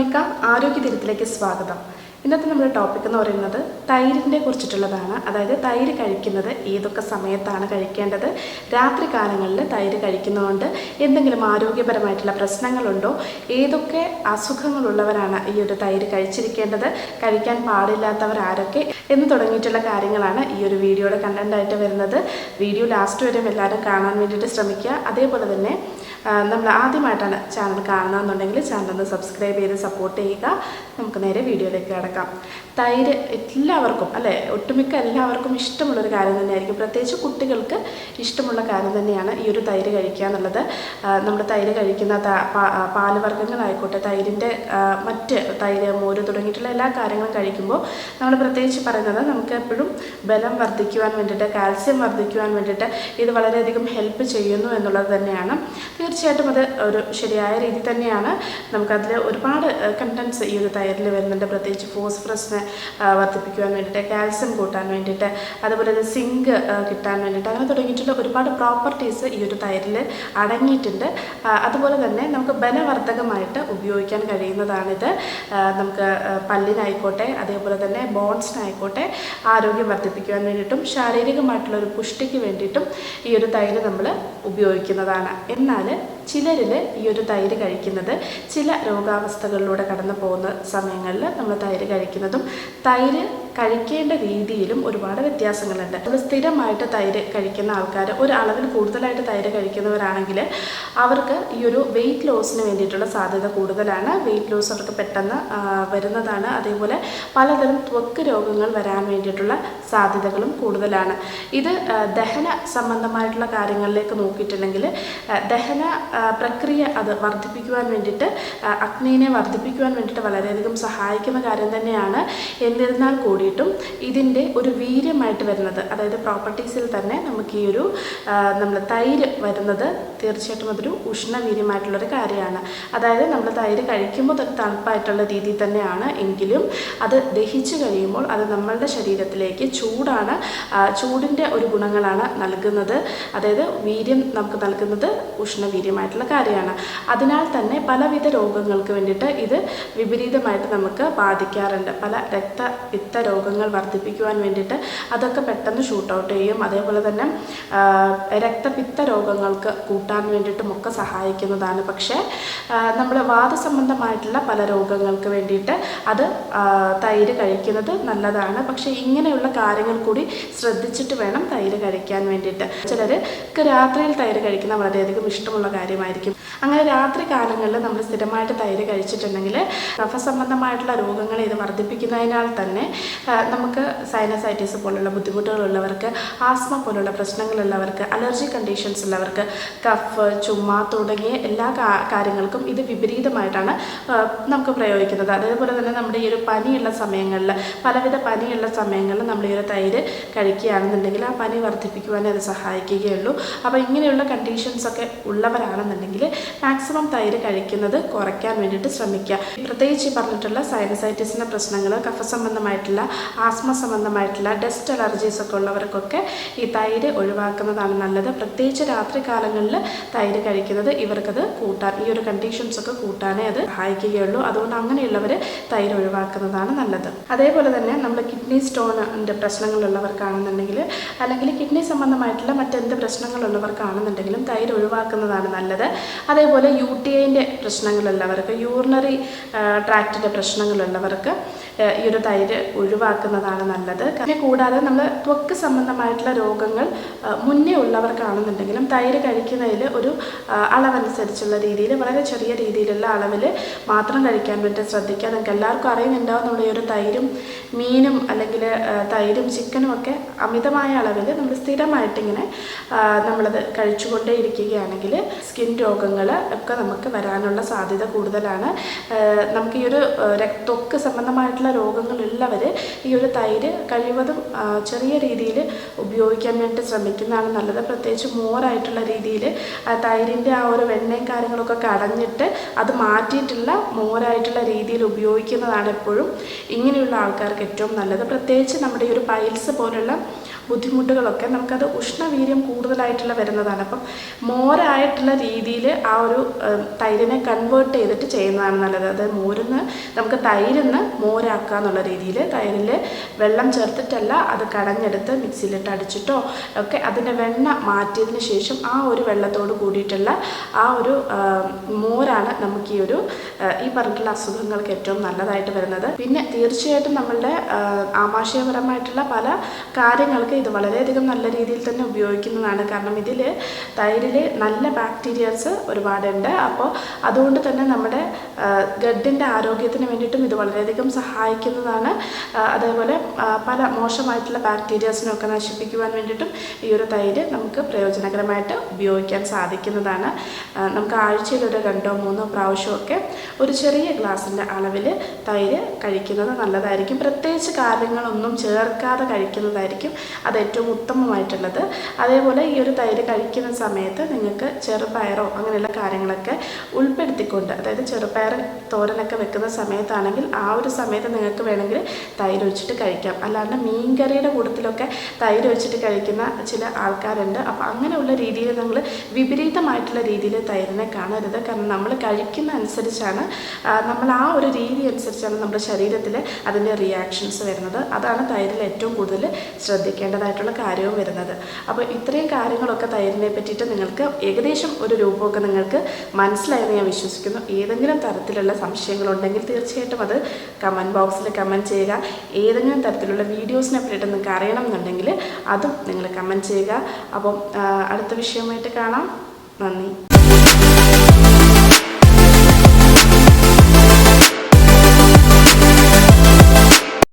Monica ആരോഗ്യ തിരുത്തിലേക്ക് സ്വാഗതം. ഇന്നത്തെ നമ്മുടെ ടോപ്പിക് എന്ന് പറയുന്നത് തൈരിനെ കുറിച്ചിട്ടുള്ളതാണ്. അതായത് തൈര് കഴിക്കുന്നത് ഏതൊക്കെ സമയത്താണ് കഴിക്കേണ്ടത്? രാത്രി കാലങ്ങളിൽ തൈര് കഴിക്കുന്നതുകൊണ്ട് എന്തെങ്കിലും ആരോഗ്യപരമായിട്ടുള്ള പ്രശ്നങ്ങളുണ്ടോ? ഏതൊക്കെ അസുഖങ്ങളുള്ളവരാണ് ഈ ഒരു തൈര് കഴിച്ചിരിക്കേണ്ടത്? കഴിക്കാൻ പാടില്ലാത്തവർ ആരൊക്കെ? എന്ന് തുടങ്ങിയിട്ടുള്ള കാര്യങ്ങളാണ് ഈ ഒരു വീഡിയോയുടെ കണ്ടന്റായിട്ട് വരുന്നത്. വീഡിയോ ലാസ്റ്റ് വരെ എല്ലാവരും കാണാൻ വേണ്ടിയിട്ട് ശ്രമിക്കുക. അതേപോലെ തന്നെ നമ്മൾ ആദ്യമായിട്ടാണ് ചാനൽ കാണുകയെന്നുണ്ടെങ്കിൽ ചാനൽ ഒന്ന് സബ്സ്ക്രൈബ് ചെയ്ത് സപ്പോർട്ട് ചെയ്യുക. നമുക്ക് നേരെ വീഡിയോയിലേക്ക് കിടക്കാം. തൈര് എല്ലാവർക്കും അല്ലേ? ഒട്ടുമിക്ക എല്ലാവർക്കും ഇഷ്ടമുള്ളൊരു കാര്യം തന്നെയായിരിക്കും. പ്രത്യേകിച്ച് കുട്ടികൾക്ക് ഇഷ്ടമുള്ള കാര്യം തന്നെയാണ് ഈ ഒരു തൈര് കഴിക്കുക എന്നുള്ളത്. നമ്മൾ തൈര് കഴിക്കുന്ന ത- പാ- ആ, പാൽ വർഗങ്ങളായിക്കോട്ടെ തൈരിന്റെ മറ്റ് തൈര് മോര് തുടങ്ങിയിട്ടുള്ള എല്ലാ കാര്യങ്ങളും കഴിക്കുമ്പോൾ നമ്മൾ പ്രത്യേകിച്ച് പറയുന്നത് നമുക്ക് എപ്പോഴും ബലം വർദ്ധിക്കുവാൻ വേണ്ടിയിട്ട് കാൽസ്യം വർദ്ധിക്കുവാൻ വേണ്ടിയിട്ട് ഇത് വളരെയധികം ഹെൽപ്പ് ചെയ്യുന്നു എന്നുള്ളത് തന്നെയാണ്. തീർച്ചയായിട്ടും അത് ഒരു ശരിയായ രീതി തന്നെയാണ്. നമുക്കതിൽ ഒരുപാട് കണ്ടൻസ് ഈ ഒരു തൈരിൽ വരുന്നുണ്ട്. പ്രത്യേകിച്ച് ഫോസ്ഫറസിനെ വർദ്ധിപ്പിക്കുവാൻ വേണ്ടിയിട്ട് കാൽസ്യം കൂട്ടാൻ വേണ്ടിയിട്ട് അതുപോലെ തന്നെ സിങ്ക് കിട്ടാൻ വേണ്ടിയിട്ട് അങ്ങനെ തുടങ്ങിയിട്ടുള്ള ഒരുപാട് പ്രോപ്പർട്ടീസ് ഈ ഒരു തൈരിൽ അടങ്ങിയിട്ടുണ്ട്. അതുപോലെ തന്നെ നമുക്ക് ബലവർദ്ധകമായിട്ട് ഉപയോഗിക്കാൻ കഴിയുന്നതാണിത്. നമുക്ക് പല്ലിനായിക്കോട്ടെ അതേപോലെ തന്നെ ബോൺസിനായിക്കോട്ടെ ആരോഗ്യം വർദ്ധിപ്പിക്കുവാൻ വേണ്ടിയിട്ടും ശാരീരികമായിട്ടുള്ള ഒരു പുഷ്ടിക്ക് വേണ്ടിയിട്ടും ഈ ഒരു തൈര് നമ്മൾ ഉപയോഗിക്കുന്നതാണ്. എന്നാൽ ചിലരിൽ ഈ ഒരു തൈര് കഴിക്കുന്നത് ചില രോഗാവസ്ഥകളിലൂടെ കടന്നു പോകുന്ന സമയങ്ങളിൽ നമ്മൾ തൈര് കഴിക്കുന്നതും തൈര് കഴിക്കേണ്ട രീതിയിലും ഒരുപാട് വ്യത്യാസങ്ങളുണ്ട്. നമ്മൾ സ്ഥിരമായിട്ട് തൈര് കഴിക്കുന്ന ആൾക്കാർ ഒരു അളവിൽ കൂടുതലായിട്ട് തൈര് കഴിക്കുന്നവരാണെങ്കിൽ അവർക്ക് ഈ ഒരു വെയിറ്റ് ലോസിന് വേണ്ടിയിട്ടുള്ള സാധ്യത കൂടുതലാണ്. വെയിറ്റ് ലോസ് അവർക്ക് പെട്ടെന്ന് വരുന്നതാണ്. അതേപോലെ പലതരം ത്വക്ക് രോഗങ്ങൾ വരാൻ വേണ്ടിയിട്ടുള്ള സാധ്യതകളും കൂടുതലാണ്. ഇത് ദഹന സംബന്ധമായിട്ടുള്ള കാര്യങ്ങളിലേക്ക് നോക്കിയിട്ടുണ്ടെങ്കിൽ ദഹന പ്രക്രിയ അത് വർദ്ധിപ്പിക്കുവാൻ വേണ്ടിയിട്ട് അഗ്നിയെ വർദ്ധിപ്പിക്കുവാൻ വേണ്ടിയിട്ട് വളരെയധികം സഹായിക്കുന്ന കാര്യം തന്നെയാണ്. എന്നിരുന്നാൽ കൂടിയിട്ടും ഇതിന്റെ ഒരു വീര്യമായിട്ട് വരുന്നത്. അതായത് പ്രോപ്പർട്ടീസിൽ തന്നെ നമുക്ക് ഈ ഒരു നമ്മൾ തൈര് വരുന്നത് തീർച്ചയായിട്ടും അതൊരു ഉഷ്ണവീര്യമായിട്ടുള്ളൊരു കാര്യമാണ്. അതായത് നമ്മൾ തൈര് കഴിക്കുമ്പോൾ തന്നെ തണുപ്പായിട്ടുള്ള രീതിയിൽ തന്നെയാണ് എങ്കിലും അത് ദഹിച്ചു കഴിയുമ്പോൾ അത് നമ്മളുടെ ശരീരത്തിലേക്ക് ചൂടാണ് ചൂടിന്റെ ഒരു ഗുണങ്ങളാണ് നൽകുന്നത്. അതായത് വീര്യം നമുക്ക് നൽകുന്നത് ഉഷ്ണവീര്യമായിട്ടുള്ള കാര്യമാണ്. അതിനാൽ തന്നെ പലവിധ രോഗങ്ങൾക്ക് വേണ്ടിയിട്ട് ഇത് വിപരീതമായിട്ട് നമുക്ക് ബാധിക്കാറുണ്ട്. പല രക്ത രക്തപിത്ത രോഗങ്ങൾ വർദ്ധിപ്പിക്കുവാൻ വേണ്ടിയിട്ട് അതൊക്കെ പെട്ടെന്ന് ഷൂട്ട് ഔട്ട് ചെയ്യും. അതേപോലെ തന്നെ രക്തപിത്ത രോഗങ്ങൾക്ക് കൂട്ടാൻ വേണ്ടിയിട്ടും ഒക്കെ സഹായിക്കുന്നതാണ്. പക്ഷേ നമ്മൾ വാദസംബന്ധമായിട്ടുള്ള പല രോഗങ്ങൾക്ക് വേണ്ടിയിട്ട് അത് തൈര് കഴിക്കുന്നത് നല്ലതാണ്. പക്ഷേ ഇങ്ങനെയുള്ള കാര്യങ്ങൾ കൂടി ശ്രദ്ധിച്ചിട്ട് വേണം തൈര് കഴിക്കാൻ വേണ്ടിയിട്ട്. ചിലർക്ക് രാത്രിയിൽ തൈര് കഴിക്കുന്ന വളരെയധികം ഇഷ്ടമുള്ള കാര്യമായിരിക്കും. അങ്ങനെ രാത്രി കാലങ്ങളിൽ നമ്മൾ സ്ഥിരമായിട്ട് തൈര് കഴിച്ചിട്ടുണ്ടെങ്കിൽ കഫസംബന്ധമായിട്ടുള്ള രോഗങ്ങളെ ഇത് വർദ്ധിപ്പിക്കുന്നതിനാൽ തന്നെ നമുക്ക് സൈനസൈറ്റിസ് പോലുള്ള ബുദ്ധിമുട്ടുകളുള്ളവർക്ക് ആസ്മ പോലുള്ള പ്രശ്നങ്ങളുള്ളവർക്ക് അലർജി കണ്ടീഷൻസ് ഉള്ളവർക്ക് കഫ് ചുമ തുടങ്ങിയ എല്ലാ കാര്യങ്ങൾക്കും ഇത് വിപരീതമായിട്ടാണ് നമുക്ക് പ്രയോഗിക്കുന്നത്. അതേപോലെ തന്നെ നമ്മുടെ ഈ ഒരു പനിയുള്ള സമയങ്ങളിൽ പലവിധ പനിയുള്ള സമയങ്ങളിൽ നമ്മൾ ഈ ഒരു തൈര് കഴിക്കുകയാണെന്നുണ്ടെങ്കിൽ ആ പനി വർദ്ധിപ്പിക്കുവാനേ അത് സഹായിക്കുകയുള്ളൂ. അപ്പോൾ ഇങ്ങനെയുള്ള കണ്ടീഷൻസ് ഒക്കെ ഉള്ളവരാണെന്നുണ്ടെങ്കിൽ മാക്സിമം തൈര് കഴിക്കുന്നത് കുറയ്ക്കാൻ വേണ്ടിയിട്ട് ശ്രമിക്കുക. പ്രത്യേകിച്ച് പറഞ്ഞിട്ടുള്ള സൈനസൈറ്റിസിന്റെ പ്രശ്നങ്ങൾ കഫ സംബന്ധമായിട്ടുള്ള ആസ്മ സംബന്ധമായിട്ടുള്ള ഡസ്റ്റ് അലർജീസ് ഒക്കെ ഉള്ളവർക്കൊക്കെ ഈ തൈര് ഒഴിവാക്കുന്നതാണ് നല്ലത്. പ്രത്യേകിച്ച് രാത്രി കാലങ്ങളിൽ തൈര് കഴിക്കുന്നത് ഇവർക്കത് കൂട്ടാൻ ഈ ഒരു കണ്ടീഷൻസ് ഒക്കെ കൂട്ടാനേ അത് സഹായിക്കുകയുള്ളൂ. അതുകൊണ്ട് അങ്ങനെയുള്ളവർ തൈര് ഒഴിവാക്കുന്നതാണ് നല്ലത്. അതേപോലെ തന്നെ നമ്മൾ കിഡ്നി സ്റ്റോണിന്റെ പ്രശ്നങ്ങളുള്ളവർക്കാണെന്നുണ്ടെങ്കിൽ അല്ലെങ്കിൽ കിഡ്നി സംബന്ധമായിട്ടുള്ള മറ്റെന്ത് പ്രശ്നങ്ങളുള്ളവർക്കാണെന്നുണ്ടെങ്കിലും തൈര് ഒഴിവാക്കുന്നതാണ് നല്ലത്. അതേപോലെ യു ടി ഐന്റെ പ്രശ്നങ്ങളുള്ളവർക്ക് യൂറിനറി ട്രാക്റ്റിന്റെ പ്രശ്നങ്ങളുള്ളവർക്ക് ഈ ഒരു തൈര് ഒഴിവാക്കുന്നതാണ് നല്ലത്. പിന്നെ കൂടാതെ നമ്മൾ ത്വക്ക് സംബന്ധമായിട്ടുള്ള രോഗങ്ങൾ മുന്നേ ഉള്ളവർക്കാണെന്നുണ്ടെങ്കിലും തൈര് കഴിക്കുന്നതിൽ ഒരു അളവനുസരിച്ചുള്ള രീതിയിൽ വളരെ ചെറിയ രീതിയിലുള്ള അളവിൽ മാത്രം കഴിക്കാൻ പറ്റും ശ്രദ്ധിക്കുക. നിങ്ങൾക്ക് എല്ലാവർക്കും അറിയുന്നുണ്ടാവും നമ്മൾ ഈ ഒരു തൈരും മീനും അല്ലെങ്കിൽ തൈരും ചിക്കനും ഒക്കെ അമിതമായ അളവിൽ നമ്മൾ സ്ഥിരമായിട്ടിങ്ങനെ നമ്മളത് കഴിച്ചുകൊണ്ടേ ഇരിക്കുകയാണെങ്കിൽ സ്കിൻ രോഗങ്ങൾ ഒക്കെ നമുക്ക് വരാനുള്ള സാധ്യത കൂടുതലാണ്. നമുക്ക് ഈ ഒരു ത്വക്ക് സംബന്ധമായിട്ടുള്ള രോഗങ്ങളുള്ളവർ ഈ ഒരു തൈര് കഴിവതും ചെറിയ രീതിയിൽ ഉപയോഗിക്കാൻ വേണ്ടി ശ്രമിക്കുന്നതാണ് നല്ലത്. പ്രത്യേകിച്ച് മോരായിട്ടുള്ള രീതിയിൽ തൈരിന്റെ ആ ഒരു വെണ്ണയും കാര്യങ്ങളൊക്കെ കടഞ്ഞിട്ട് അത് മാറ്റിയിട്ടുള്ള മോരായിട്ടുള്ള രീതിയിൽ ഉപയോഗിക്കുന്നതാണ് എപ്പോഴും ഇങ്ങനെയുള്ള ആൾക്കാർക്ക് ഏറ്റവും നല്ലത്. പ്രത്യേകിച്ച് നമ്മുടെ ഈ ഒരു പൈൽസ് പോലുള്ള ബുദ്ധിമുട്ടുകളൊക്കെ നമുക്കത് ഉഷ്ണവീര്യം കൂടുതലായിട്ടുള്ള വരുന്നതാണ്. അപ്പം മോരായിട്ടുള്ള രീതിയിൽ ആ ഒരു തൈരിനെ കൺവേർട്ട് ചെയ്തിട്ട് ചെയ്യുന്നതാണ് നല്ലത്. അതായത് മോരിന്ന് നമുക്ക് തൈരിന്ന് മോരാക്കുക എന്നുള്ള രീതിയിൽ തൈരിൽ വെള്ളം ചേർത്തിട്ടല്ല അത് കടഞ്ഞെടുത്ത് മിക്സിയിലിട്ട് അടിച്ചിട്ടോ ഒക്കെ അതിന്റെ വെണ്ണ മാറ്റിയതിന് ശേഷം ആ ഒരു വെള്ളത്തോട് കൂടിയിട്ടുള്ള ആ ഒരു മോരാണ് നമുക്ക് ഈ ഒരു ഈ പറഞ്ഞിട്ടുള്ള അസുഖങ്ങൾക്ക് ഏറ്റവും നല്ലതായിട്ട് വരുന്നത്. പിന്നെ തീർച്ചയായിട്ടും നമ്മളുടെ ആമാശയപരമായിട്ടുള്ള പല കാര്യങ്ങൾക്ക് ഇത് വളരെയധികം നല്ല രീതിയിൽ തന്നെ ഉപയോഗിക്കുന്നതാണ്. കാരണം ഇതിൽ തൈരിൽ നല്ല ബാക്ടീരിയാസ് ഒരുപാടുണ്ട്. അപ്പോൾ അതുകൊണ്ട് തന്നെ നമ്മുടെ ഗഡിന്റെ ആരോഗ്യത്തിന് വേണ്ടിയിട്ടും ഇത് വളരെയധികം സഹായിക്കുന്നതാണ്. അതേപോലെ പല മോശമായിട്ടുള്ള ബാക്ടീരിയാസിനൊക്കെ നശിപ്പിക്കുവാൻ വേണ്ടിയിട്ടും ഈ ഒരു തൈര് നമുക്ക് പ്രയോജനകരമായിട്ട് ഉപയോഗിക്കാൻ സാധിക്കുന്നതാണ്. നമുക്ക് ആഴ്ചയിൽ ഒരു രണ്ടോ മൂന്നോ പ്രാവശ്യമൊക്കെ ഒരു ചെറിയ ഗ്ലാസിന്റെ അളവിൽ തൈര് കഴിക്കുന്നത് നല്ലതായിരിക്കും. പ്രത്യേകിച്ച് കാര്യങ്ങളൊന്നും ചേർക്കാതെ കഴിക്കുന്നതായിരിക്കും അത് ഏറ്റവും ഉത്തമമായിട്ടുള്ളത്. അതേപോലെ ഈ ഒരു തൈര് കഴിക്കുന്ന സമയത്ത് നിങ്ങൾക്ക് ചെറുപയറോ അങ്ങനെയുള്ള കാര്യങ്ങളൊക്കെ ഉൾപ്പെടുത്തിക്കൊണ്ട് അതായത് ചെറുപയർ തോരനൊക്കെ വെക്കുന്ന സമയത്താണെങ്കിൽ ആ ഒരു സമയത്ത് നിങ്ങൾക്ക് വേണമെങ്കിൽ തൈര് ഒഴിച്ചിട്ട് കഴിക്കാം. അല്ലാണ്ട് മീൻകറിയുടെ കൂട്ടത്തിലൊക്കെ തൈര് ഒഴിച്ചിട്ട് കഴിക്കുന്ന ചില ആൾക്കാരുണ്ട്. അപ്പോൾ അങ്ങനെയുള്ള രീതിയിൽ നമ്മൾ വിപരീതമായിട്ടുള്ള രീതിയിൽ തൈരിനെ കാണരുത്. കാരണം നമ്മൾ കഴിക്കുന്ന അനുസരിച്ചാണ് നമ്മൾ ആ ഒരു രീതി അനുസരിച്ചാണ് നമ്മുടെ ശരീരത്തിൽ അതിന്റെ റിയാക്ഷൻസ് വരുന്നത്. അതാണ് തൈരിൽ ഏറ്റവും കൂടുതൽ ശ്രദ്ധിക്കേണ്ടതായിട്ടുള്ള കാര്യവും വരുന്നത്. അപ്പോൾ ഇത്രയും കാര്യങ്ങളൊക്കെ തൈരിനെ പറ്റിയിട്ട് നിങ്ങൾക്ക് ഏകദേശം ഒരു രൂപമൊക്കെ നിങ്ങൾക്ക് മനസ്സിലായെന്ന് ഞാൻ വിശ്വസിക്കുന്നു. ഏതെങ്കിലും തരത്തിലുള്ള സംശയങ്ങളുണ്ടെങ്കിൽ തീർച്ചയായിട്ടും അത് കമന്റ് ബോക്സിൽ കമന്റ് ചെയ്യുക. ഏതെങ്കിലും തരത്തിലുള്ള വീഡിയോസിനെ പറ്റിയിട്ട് നിങ്ങൾക്ക് അറിയണം എന്നുണ്ടെങ്കിൽ അതും നിങ്ങൾ കമന്റ് ചെയ്യുക. അപ്പം അടുത്ത വിഷയമായിട്ട് കാണാം. നന്ദി.